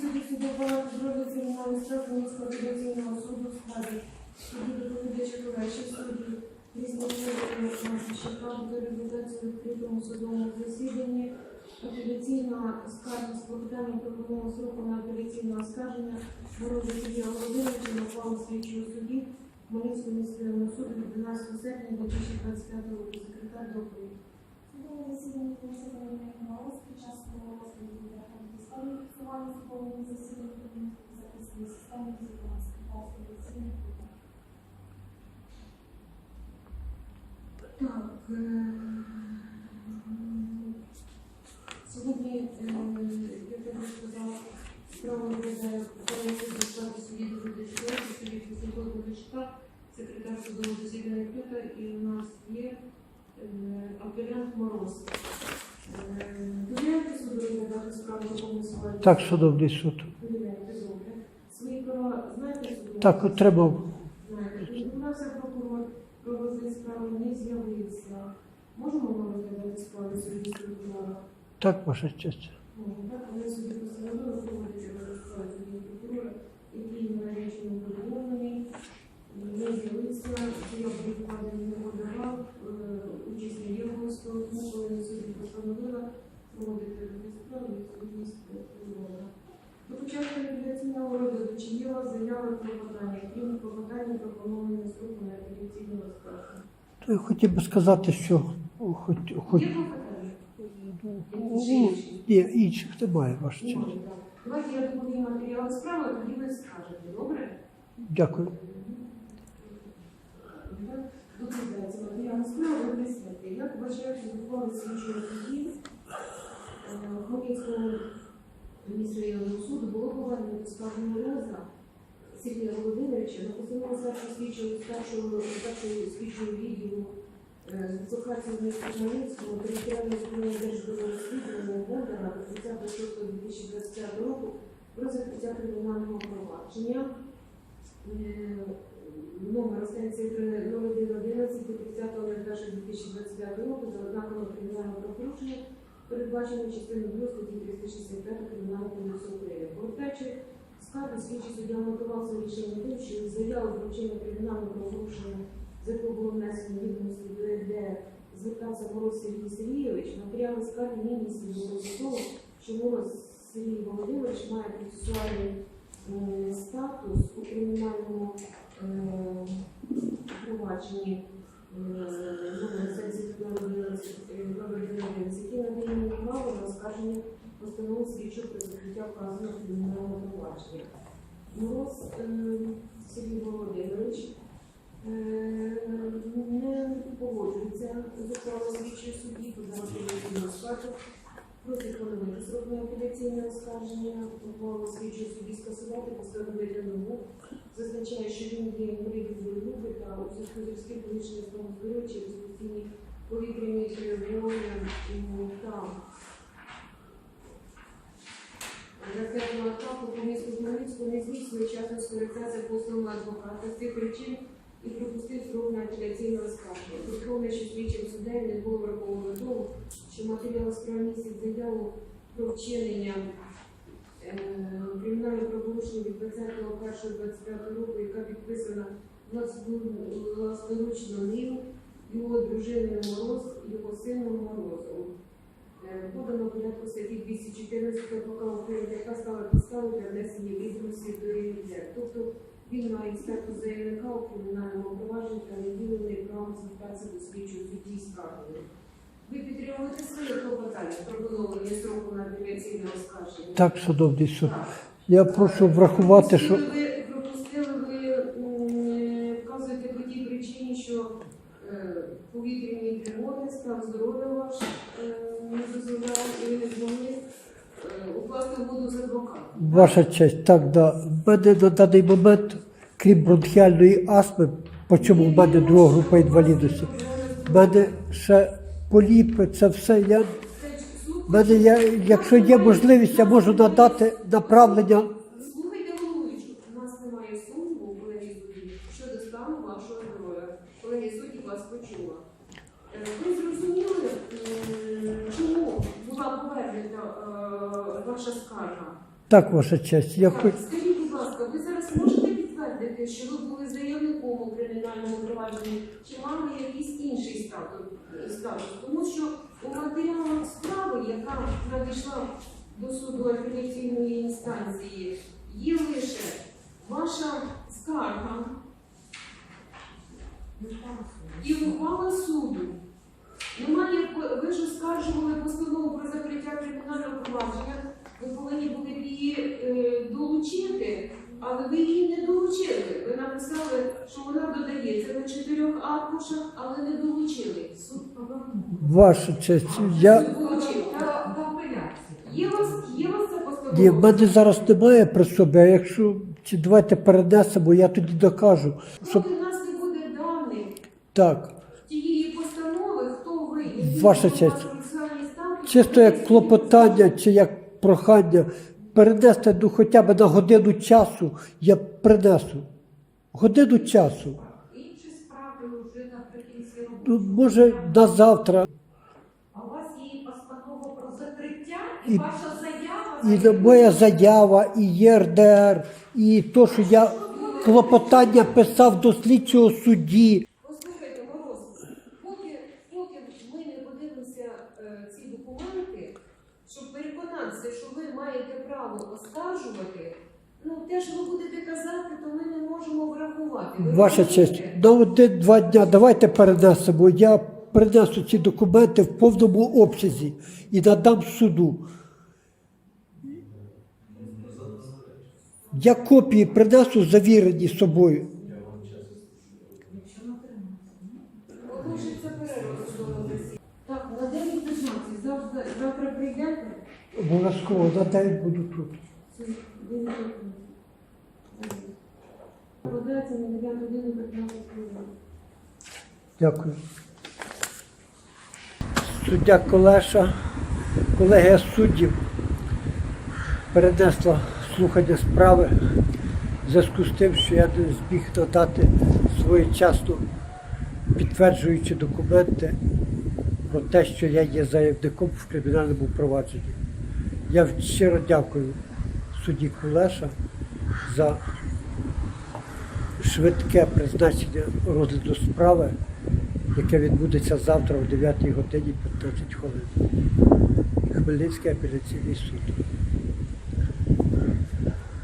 судді судова зробили кримінальну справу Хмельницького апеляційного суду в складі суду доповідача Товариші судді Різнового Масищака до результатів у відкритому судовому засіданні. Апеляційна скарга з клопотанням про вимогу сроку на апеляційне оскарження Ворожа Сергія Володимировича на ухвалу слідчого судді Хмельницького міськрайонного суду 12 серпня 2025 року. Секретар доповідь. Судове засідання комісії під час розгляду буде законодавства. Так. е, Сьогодні, е, як я вже сказала, справа до складу судді Десятки, судді Фізикова Полішка, секретар судового засідання Клюка, і у нас є е, апелянт Мороз. Е, Довіряєте суду справу? Так, шановний суд. Так, от треба. У як прокурор про розгляд справи не з'явився. Можемо ми розглядати справи судді прокурора? Так, ваша честь. Так? Але судді постановили проводити розгляд справи судді прокурора, який наречений повідомлений, не з'явився, заяву викладений не подавав, участь не є обов'язково, тому коли судді постановила проводити розгляд справи відповідність прокурора. До початку апеляційного розгляду чи є у вас заяви про подання, крім клопотання пропонованої строку на апеляційне оскарження? То я хотів би сказати, що хоч, хоч Є інших немає, ваша честь. Давайте я доповім матеріали справи, а тоді ви скажете, добре? Дякую. Доповідається матеріали справи, ви присядьте. Як вважаєте ухвали слідчого судді е, Хмельницького міськрайонного суду було повернено до Сергія Володимировича на постанову старшого слідчого старшого старшого слідчого відділу е, з міста Хмельницького територіального управління державного розслідування до 30.06.2025 року про закриття кримінального провадження. Е, Номер останньої 0111 від 30.01.2025 року за ознаками кримінального правопорушення, передбачено частиною 2 статті 365 Кримінального кодексу України. Повертаючи скарги, слідчий суддя мотивував своє рішення тим, що заяву про вчинення кримінального правопорушення, за яке було внесено відомості до ЄРДР, звертався Мороз Сергій Сергійович, матеріали скарги не містять того, Мороз Сергій Володимирович має процесуальний е, статус у кримінальному е, провадженні е, номер 70 номер 11, е, номер 11, який надає право на оскарження постанови слідчого про закриття вказаного кримінального провадження. Мороз е, Сергій Володимирович е, не погоджується з ухвалою слідчої судді, подавати відповідну скаргу Просить поновити срок на апеляційне оскарження, ухвалу слідчої судді скасувати, постановити нову. Зазначає, що він є інвалідом групи та у зв'язку з різким здоров'я через постійні повітряні та атаку по Хмельницького не зміг своєчасно скористатися послугами адвоката з цих причин і пропустив срок на апеляційне оскарження. Враховує, що слідчим суддею не було враховано того, що матеріал справи містить заяву про вчинення е, кримінального правопорушення від 20.01.25 року, яка підписана власноручно ним, його дружиною Мороз, його сином Морозом. Подано порядку статті 214 КПК України, яка стала підставою для внесення відомості до ЄРДР. Тобто він має статус заявника у кримінальному провадженні та не ділений правом звертатися до слідчого судді скаргою. Ви підтримуєте своє клопотання про поновлення строку на апеляційне оскарження? Так, шановний суд. Я прошу врахувати, що ви, пропустили ви, м, вказуєте по тій причині, що е, повітряні тривоги, стан здоров'я ваш е, не дозволяв, і не змогли е, ваша честь, так, да. В мене на даний момент, крім бронхіальної астми, по чому в мене друга група інвалідності, в мене ще поліпи, це все. Я, мене я, якщо є можливість, я можу надати направлення. Слухайте головуючу, у нас немає сумніву, колеги судді, щодо стану вашого здоров'я. Колеги судді вас почула. Е, Ви зрозуміли, чому була повернута е, ваша скарга? Так, ваша честь. Я хоч... Скажіть, будь ласка, ви зараз можете підтвердити, що ви були заявником у кримінальному провадженні, чи мали якийсь інший статус? Тому що у матеріалах справи, яка надійшла до суду апеляційної інстанції, є лише ваша скарга і ухвала суду. Немає, ви ж оскаржували постанову про закриття кримінального провадження. Ви повинні були б її е, долучити, але ви її не долучили. Ви написали, що вона додається на чотирьох аркушах, але не долучили. Суд повернув. Ваша честь. Я... Є у вас, є у вас ця постанова? Ні, в мене зараз немає при собі, а якщо чи давайте перенесемо, я тоді докажу. Щоб... Поки в нас не буде даних Так, тієї постанови, хто ви, Ваша честь. чисто як клопотання чи як прохання, перенести ну, хоча б на годину часу, я принесу. Годину часу. Інші справи вже наприкінці року. Ну, може, на завтра. А у вас є постанова про закриття, І- і, ваша заява. І моя заява, і ЄРДР, і то, що я клопотання писав до слідчого судді. Послухайте, Мороз, поки, поки ми не подивимося е, ці документи, щоб переконатися, що ви маєте право оскаржувати, ну те, що ви будете казати, то ми не Ви Ваша честь, на один-два дня давайте перенесемо. Я принесу ці документи в повному обсязі і надам суду. Я копії принесу завірені собою. Оголошується перерва судового засідання. Так, на 9.15, завтра, завтра прийдете? Обов'язково на день буду тут. Це 9.15. Подається на 9 годину 15 хвилин. Дякую. Суддя Колеша, колегія суддів перенесла слухання справи в зв'язку з тим, що я не зміг надати своєчасно підтверджуючи документи про те, що я є заявником в кримінальному провадженні. Я щиро дякую судді Кулеша за швидке призначення розгляду справи, яке відбудеться завтра о 9 годині 15 хвилин. Хмельницький апеляційний суд.